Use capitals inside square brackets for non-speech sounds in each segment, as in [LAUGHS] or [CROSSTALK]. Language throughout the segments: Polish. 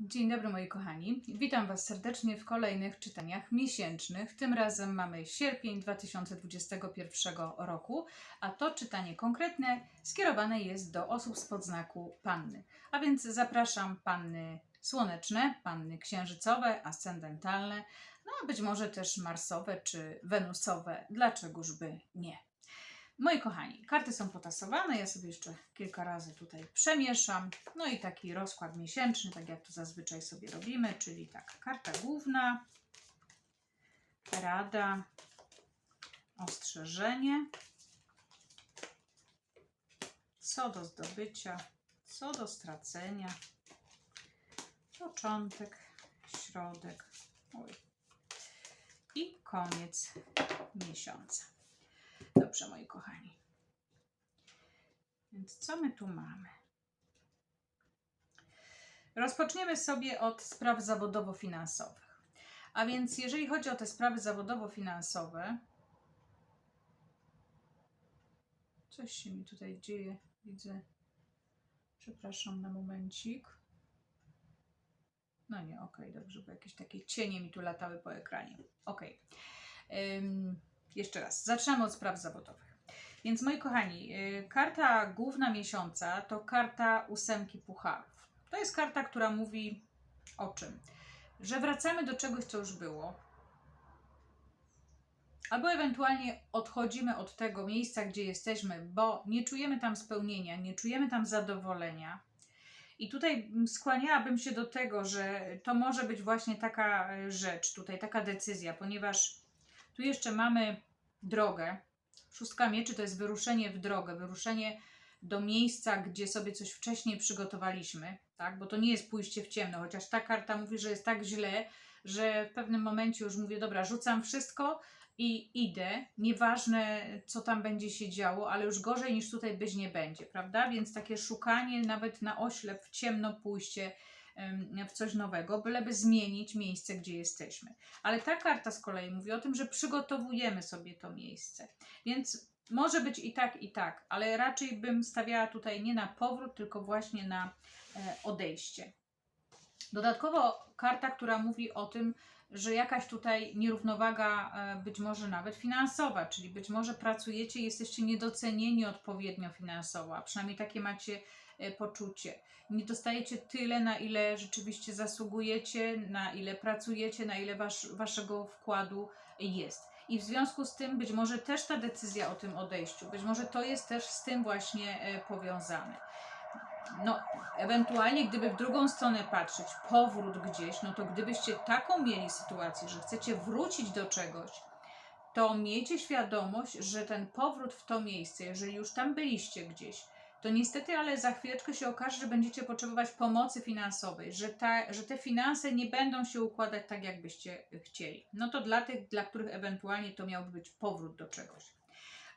Dzień dobry moi kochani. Witam Was serdecznie w kolejnych czytaniach miesięcznych. Tym razem mamy sierpień 2021 roku, a to czytanie konkretne skierowane jest do osób z podznaku panny. A więc zapraszam panny słoneczne, panny księżycowe, ascendentalne, no a być może też marsowe czy wenusowe. Dlaczegożby nie? Moi kochani, karty są potasowane, ja sobie jeszcze kilka razy tutaj przemieszam. No i taki rozkład miesięczny, tak jak to zazwyczaj sobie robimy, czyli tak, karta główna, rada, ostrzeżenie, co do zdobycia, co do stracenia, początek, środek oj, i koniec miesiąca. Dobrze, moi kochani. Więc co my tu mamy? Rozpoczniemy sobie od spraw zawodowo-finansowych. A więc, jeżeli chodzi o te sprawy zawodowo-finansowe, coś się mi tutaj dzieje, widzę. Przepraszam na momencik. No nie, okej, dobrze, bo jakieś takie cienie mi tu latały po ekranie. Okej. Ym, jeszcze raz, zaczynamy od spraw zawodowych. Więc moi kochani, y, karta główna miesiąca to karta ósemki pucharów. To jest karta, która mówi o czym? Że wracamy do czegoś, co już było, albo ewentualnie odchodzimy od tego miejsca, gdzie jesteśmy, bo nie czujemy tam spełnienia, nie czujemy tam zadowolenia. I tutaj skłaniałabym się do tego, że to może być właśnie taka e, rzecz, tutaj taka decyzja, ponieważ tu jeszcze mamy drogę. Szóstka mieczy to jest wyruszenie w drogę, wyruszenie do miejsca, gdzie sobie coś wcześniej przygotowaliśmy, tak? Bo to nie jest pójście w ciemno, chociaż ta karta mówi, że jest tak źle, że w pewnym momencie już mówię, dobra, rzucam wszystko i idę, nieważne co tam będzie się działo, ale już gorzej niż tutaj być nie będzie, prawda? Więc takie szukanie nawet na oślep, w ciemno pójście w coś nowego, byleby zmienić miejsce, gdzie jesteśmy. Ale ta karta z kolei mówi o tym, że przygotowujemy sobie to miejsce. Więc może być i tak, i tak, ale raczej bym stawiała tutaj nie na powrót, tylko właśnie na e, odejście. Dodatkowo karta, która mówi o tym, że jakaś tutaj nierównowaga, e, być może nawet finansowa, czyli być może pracujecie i jesteście niedocenieni odpowiednio finansowo, a przynajmniej takie macie poczucie. Nie dostajecie tyle, na ile rzeczywiście zasługujecie, na ile pracujecie, na ile wasz, waszego wkładu jest. I w związku z tym być może też ta decyzja o tym odejściu, być może to jest też z tym właśnie e, powiązane. No, ewentualnie gdyby w drugą stronę patrzeć, powrót gdzieś, no to gdybyście taką mieli sytuację, że chcecie wrócić do czegoś, to miejcie świadomość, że ten powrót w to miejsce, jeżeli już tam byliście gdzieś, to niestety, ale za chwileczkę się okaże, że będziecie potrzebować pomocy finansowej, że, ta, że te finanse nie będą się układać tak, jakbyście chcieli. No to dla tych, dla których ewentualnie to miałby być powrót do czegoś.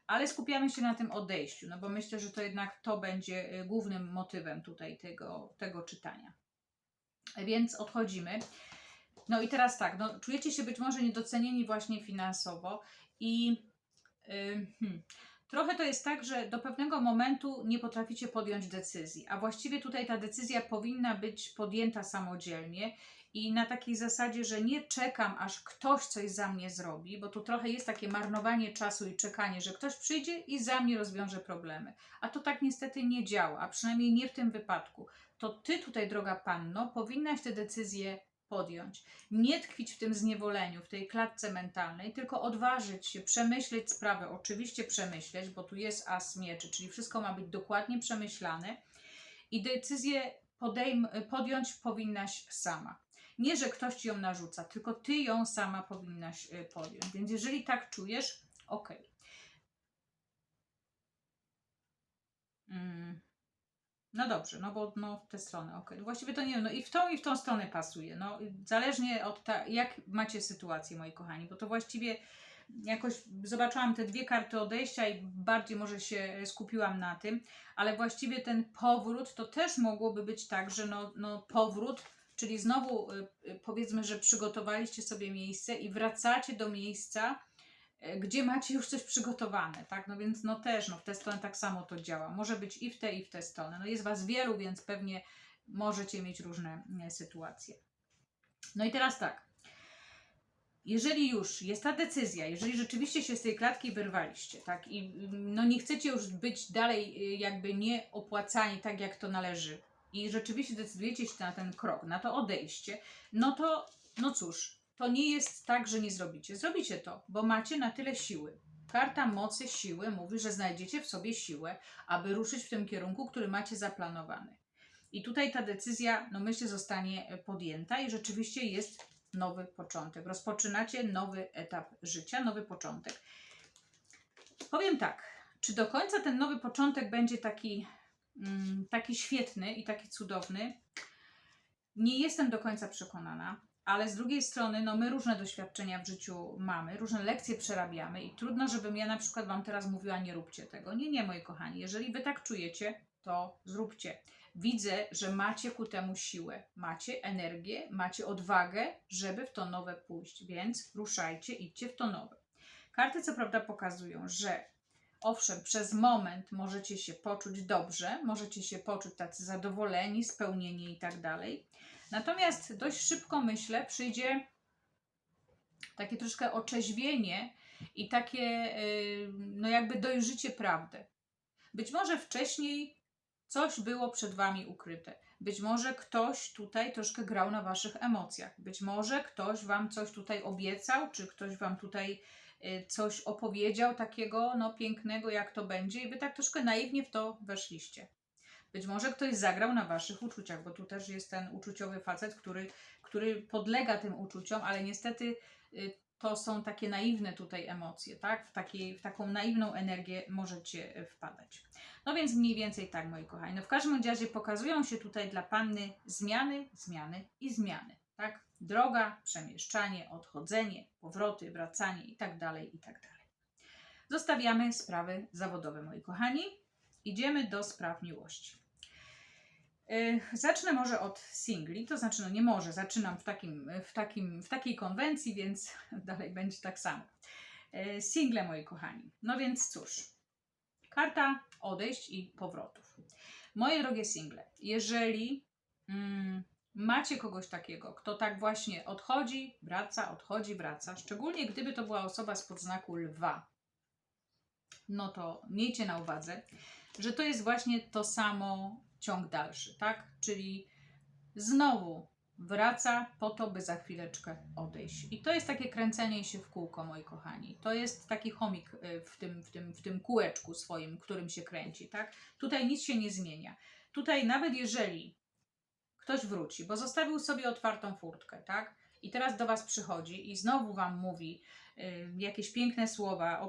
Ale skupiamy się na tym odejściu, no bo myślę, że to jednak to będzie y, głównym motywem tutaj tego, tego czytania. Więc odchodzimy. No i teraz tak, no, czujecie się być może niedocenieni właśnie finansowo i yy, hmm, trochę to jest tak, że do pewnego momentu nie potraficie podjąć decyzji, a właściwie tutaj ta decyzja powinna być podjęta samodzielnie i na takiej zasadzie, że nie czekam, aż ktoś coś za mnie zrobi, bo tu trochę jest takie marnowanie czasu i czekanie, że ktoś przyjdzie i za mnie rozwiąże problemy. A to tak niestety nie działa, a przynajmniej nie w tym wypadku. To ty tutaj, droga panno, powinnaś te decyzje podjąć. Nie tkwić w tym zniewoleniu, w tej klatce mentalnej, tylko odważyć się, przemyśleć sprawę. Oczywiście przemyśleć, bo tu jest as mieczy, czyli wszystko ma być dokładnie przemyślane i decyzję podejm- podjąć powinnaś sama. Nie, że ktoś ci ją narzuca, tylko ty ją sama powinnaś y, podjąć. Więc jeżeli tak czujesz, ok. Mm. No dobrze, no bo no, w tę stronę, ok. Właściwie to nie wiem, no i w tą i w tą stronę pasuje. No, zależnie od ta, jak macie sytuację, moi kochani, bo to właściwie jakoś zobaczyłam te dwie karty odejścia i bardziej może się skupiłam na tym, ale właściwie ten powrót to też mogłoby być tak, że no, no powrót, czyli znowu y, y, powiedzmy, że przygotowaliście sobie miejsce i wracacie do miejsca, gdzie macie już coś przygotowane, tak? No więc no też, no w tę stronę tak samo to działa. Może być i w tę, i w tę stronę. No jest Was wielu, więc pewnie możecie mieć różne e, sytuacje. No i teraz tak. Jeżeli już jest ta decyzja, jeżeli rzeczywiście się z tej klatki wyrwaliście, tak, i mm, no nie chcecie już być dalej y, jakby nie opłacani tak, jak to należy, i rzeczywiście decydujecie się na ten krok, na to odejście, no to, no cóż, to nie jest tak, że nie zrobicie. Zrobicie to, bo macie na tyle siły. Karta mocy, siły mówi, że znajdziecie w sobie siłę, aby ruszyć w tym kierunku, który macie zaplanowany. I tutaj ta decyzja, no myślę, zostanie podjęta i rzeczywiście jest nowy początek. Rozpoczynacie nowy etap życia, nowy początek. Powiem tak, czy do końca ten nowy początek będzie taki, mm, taki świetny i taki cudowny? Nie jestem do końca przekonana, ale z drugiej strony, no my różne doświadczenia w życiu mamy, różne lekcje przerabiamy i trudno, żebym ja na przykład Wam teraz mówiła, nie róbcie tego. Nie, nie, moi kochani, jeżeli Wy tak czujecie, to zróbcie. Widzę, że macie ku temu siłę, macie energię, macie odwagę, żeby w to nowe pójść, więc ruszajcie, idźcie w to nowe. Karty co prawda pokazują, że owszem, przez moment możecie się poczuć dobrze, możecie się poczuć tacy zadowoleni, spełnieni i tak dalej. Natomiast dość szybko, myślę, przyjdzie takie troszkę oczeźwienie i takie, yy, no jakby dojrzycie prawdy. Być może wcześniej coś było przed wami ukryte. Być może ktoś tutaj troszkę grał na waszych emocjach. Być może ktoś wam coś tutaj obiecał, czy ktoś wam tutaj y, coś opowiedział takiego no, pięknego, jak to będzie, i wy tak troszkę naiwnie w to weszliście. Być może ktoś zagrał na waszych uczuciach, bo tu też jest ten uczuciowy facet, który, który podlega tym uczuciom, ale niestety y, to są takie naiwne tutaj emocje, tak? W, takiej, w taką naiwną energię możecie e, wpadać. No więc mniej więcej tak, moi kochani. No w każdym razie pokazują się tutaj dla Panny zmiany, zmiany i zmiany, tak? Droga, przemieszczanie, odchodzenie, powroty, wracanie i tak dalej, i tak dalej. Zostawiamy sprawy zawodowe, moi kochani. Idziemy do spraw miłości. Y, Zacznę może od singli, to znaczy, no nie może, zaczynam w, takim, w, takim, w takiej konwencji, więc [LAUGHS] dalej będzie tak samo. Y, Single, moi kochani. No więc cóż, karta odejść i powrotów. Moje drogie single, jeżeli mm, macie kogoś takiego, kto tak właśnie odchodzi, wraca, odchodzi, wraca, szczególnie gdyby to była osoba z podznaku lwa, no to miejcie na uwadze, że to jest właśnie to samo ciąg dalszy, tak? Czyli znowu wraca po to, by za chwileczkę odejść. I to jest takie kręcenie się w kółko, moi kochani. To jest taki chomik y, w tym, w tym, w tym kółeczku swoim, którym się kręci, tak? Tutaj nic się nie zmienia. Tutaj nawet jeżeli ktoś wróci, bo zostawił sobie otwartą furtkę, tak? I teraz do Was przychodzi i znowu Wam mówi, jakieś piękne słowa,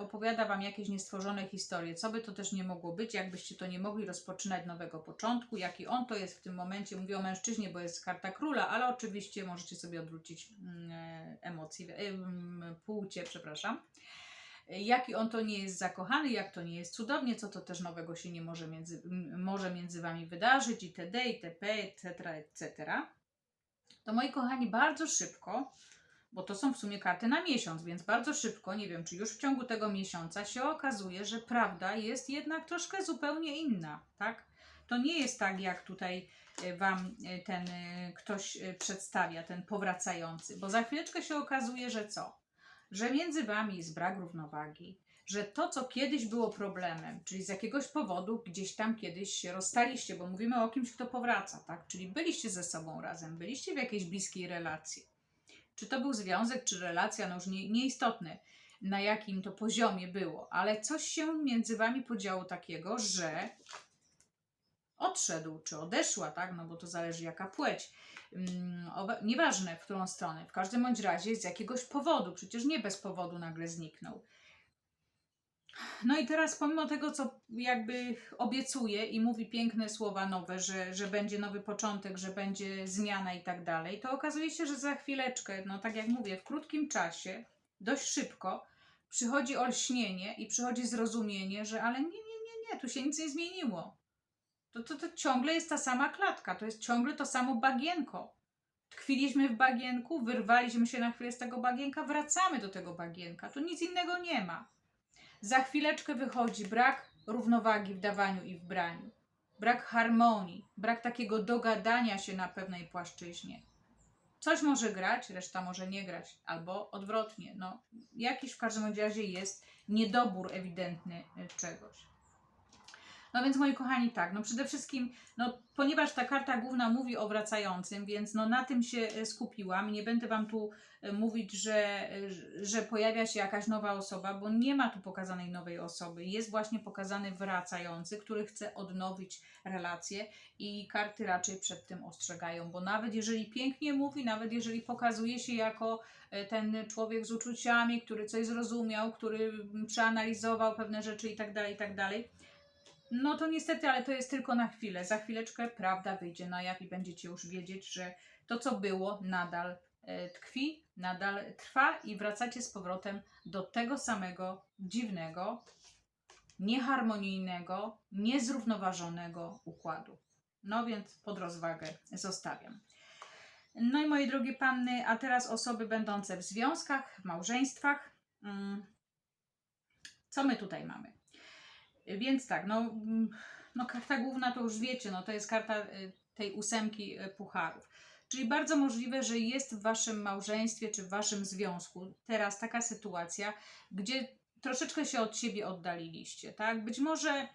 opowiada Wam jakieś niestworzone historie, co by to też nie mogło być, jakbyście to nie mogli rozpoczynać nowego początku, jaki on to jest w tym momencie, mówię o mężczyźnie, bo jest karta króla, ale oczywiście możecie sobie odwrócić mm, e, emocje, e, mm, płcie, przepraszam. Jaki on to nie jest zakochany, jak to nie jest cudownie, co to też nowego się nie może między, może między Wami wydarzyć, itd., itp., etc., etc., to moi kochani, bardzo szybko bo to są w sumie karty na miesiąc, więc bardzo szybko, nie wiem czy już w ciągu tego miesiąca się okazuje, że prawda jest jednak troszkę zupełnie inna, tak? To nie jest tak, jak tutaj e, Wam e, ten e, ktoś przedstawia, ten powracający, bo za chwileczkę się okazuje, że co? Że między Wami jest brak równowagi, że to, co kiedyś było problemem, czyli z jakiegoś powodu gdzieś tam kiedyś się rozstaliście, bo mówimy o kimś, kto powraca, tak? Czyli byliście ze sobą razem, byliście w jakiejś bliskiej relacji. Czy to był związek, czy relacja, no już nie, nieistotne, na jakim to poziomie było, ale coś się między wami podziało takiego, że odszedł, czy odeszła, tak? No bo to zależy jaka płeć. Mm, nieważne w którą stronę. W każdym bądź razie z jakiegoś powodu, przecież nie bez powodu nagle zniknął. No i teraz pomimo tego, co jakby obiecuje i mówi piękne słowa nowe, że, że będzie nowy początek, że będzie zmiana i tak dalej, to okazuje się, że za chwileczkę, no tak jak mówię, w krótkim czasie, dość szybko przychodzi olśnienie i przychodzi zrozumienie, że ale nie, nie, nie, nie, tu się nic nie zmieniło. To, to, to ciągle jest ta sama klatka, to jest ciągle to samo bagienko. Tkwiliśmy w bagienku, wyrwaliśmy się na chwilę z tego bagienka, wracamy do tego bagienka. Tu nic innego nie ma. Za chwileczkę wychodzi brak równowagi w dawaniu i w braniu. brak harmonii, brak takiego dogadania się na pewnej płaszczyźnie. Coś może grać, reszta może nie grać, albo odwrotnie. No, jakiś w każdym razie jest niedobór ewidentny y, czegoś. No więc moi kochani, tak, no przede wszystkim, no ponieważ ta karta główna mówi o wracającym, więc no na tym się e, skupiłam. Nie będę Wam tu e, mówić, że, e, że pojawia się jakaś nowa osoba, bo nie ma tu pokazanej nowej osoby. Jest właśnie pokazany wracający, który chce odnowić relacje i karty raczej przed tym ostrzegają, bo nawet jeżeli pięknie mówi, nawet jeżeli pokazuje się jako ten człowiek z uczuciami, który coś zrozumiał, który przeanalizował pewne rzeczy i tak dalej, i tak dalej, no to niestety, ale to jest tylko na chwilę. Za chwileczkę prawda wyjdzie na jaw i będziecie już wiedzieć, że to, co było, nadal e, tkwi, nadal trwa i wracacie z powrotem do tego samego dziwnego, nieharmonijnego, niezrównoważonego układu. No więc pod rozwagę zostawiam. No i moje drogie panny, a teraz osoby będące w związkach, w małżeństwach. Mm, Co my tutaj mamy? Więc tak, no, mm, no karta główna to już wiecie, no to jest karta y, tej ósemki y, pucharów. Czyli bardzo możliwe, że jest w waszym małżeństwie czy w waszym związku teraz taka sytuacja, gdzie troszeczkę się od siebie oddaliliście, tak? Być może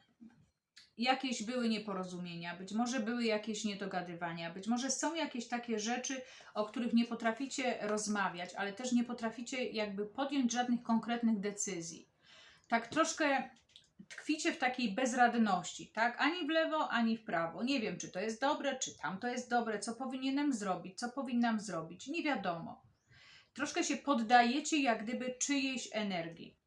jakieś były nieporozumienia, być może były jakieś niedogadywania, być może są jakieś takie rzeczy, o których nie potraficie rozmawiać, ale też nie potraficie jakby podjąć żadnych konkretnych decyzji. Tak troszkę tkwicie w takiej bezradności, tak? Ani w lewo, ani w prawo. Nie wiem, czy to jest dobre, czy tam to jest dobre, co powinienem zrobić, co powinnam zrobić. Nie wiadomo. Troszkę się poddajecie jak gdyby czyjejś energii.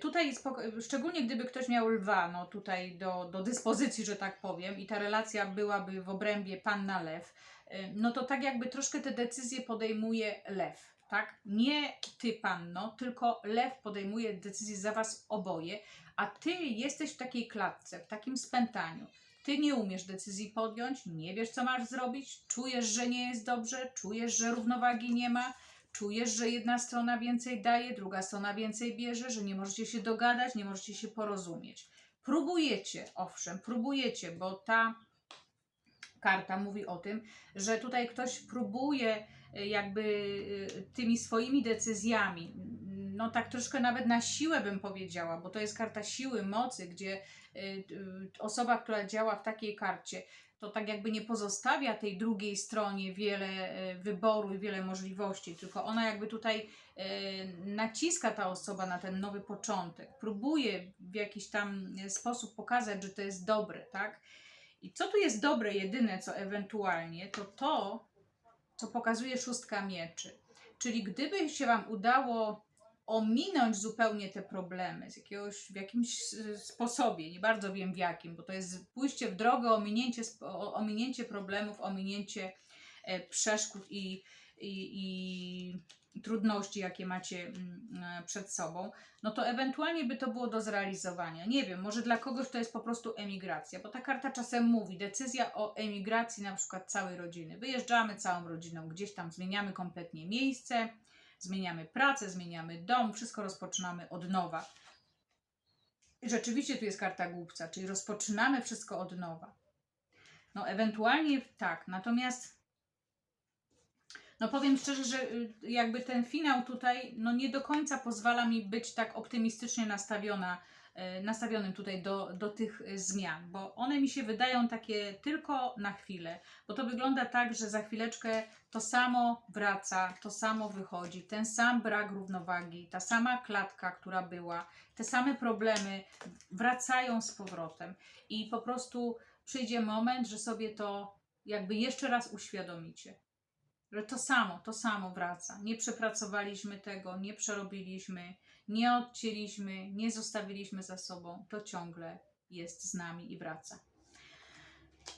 Tutaj, spoko- szczególnie gdyby ktoś miał lwa, no tutaj do, do dyspozycji, że tak powiem, i ta relacja byłaby w obrębie panna lew, y, no to tak jakby troszkę te decyzje podejmuje lew, tak? Nie ty, panno, tylko lew podejmuje decyzje za was oboje, a ty jesteś w takiej klatce, w takim spętaniu. Ty nie umiesz decyzji podjąć, nie wiesz, co masz zrobić, czujesz, że nie jest dobrze, czujesz, że równowagi nie ma, czujesz, że jedna strona więcej daje, druga strona więcej bierze, że nie możecie się dogadać, nie możecie się porozumieć. Próbujecie, owszem, próbujecie, bo ta karta mówi o tym, że tutaj ktoś próbuje y, jakby y, tymi swoimi decyzjami, no tak troszkę nawet na siłę bym powiedziała, bo to jest karta siły, mocy, gdzie y, osoba, która działa w takiej karcie, to tak jakby nie pozostawia tej drugiej stronie wiele wyboru i wiele możliwości, tylko ona jakby tutaj naciska ta osoba na ten nowy początek, próbuje w jakiś tam sposób pokazać, że to jest dobre, tak? I co tu jest dobre, jedyne co ewentualnie, to to, co pokazuje szóstka mieczy. Czyli gdyby się Wam udało ominąć zupełnie te problemy z jakiegoś, w jakimś sposobie, nie bardzo wiem w jakim, bo to jest pójście w drogę, ominięcie, ominięcie problemów, ominięcie e, przeszkód i, i, i trudności, jakie macie mm, e, przed sobą, no to ewentualnie by to było do zrealizowania. Nie wiem, może dla kogoś to jest po prostu emigracja, bo ta karta czasem mówi, decyzja o emigracji na przykład całej rodziny. Wyjeżdżamy całą rodziną, gdzieś tam zmieniamy kompletnie miejsce, zmieniamy pracę, zmieniamy dom, wszystko rozpoczynamy od nowa. Rzeczywiście tu jest karta głupca, czyli rozpoczynamy wszystko od nowa. No, ewentualnie tak, natomiast no powiem szczerze, że y, jakby ten finał tutaj no nie do końca pozwala mi być tak optymistycznie nastawiona, y, nastawionym tutaj do, do tych y, zmian, bo one mi się wydają takie tylko na chwilę, bo to wygląda tak, że za chwileczkę to samo wraca, to samo wychodzi, ten sam brak równowagi, ta sama klatka, która była, te same problemy wracają z powrotem i po prostu przyjdzie moment, że sobie to jakby jeszcze raz uświadomicie. Że to samo, to samo wraca. Nie przepracowaliśmy tego, nie przerobiliśmy, nie odcięliśmy, nie zostawiliśmy za sobą. To ciągle jest z nami i wraca.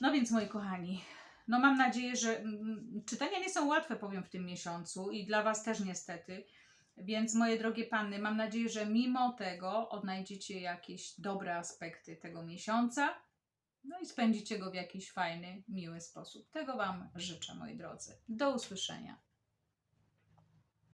No więc, moi kochani, no mam nadzieję, że mm, czytania nie są łatwe, powiem, w tym miesiącu i dla Was też niestety. Więc, moje drogie panny, mam nadzieję, że mimo tego odnajdziecie jakieś dobre aspekty tego miesiąca. No i spędzicie go w jakiś fajny, miły sposób. Tego Wam życzę, moi drodzy. Do usłyszenia.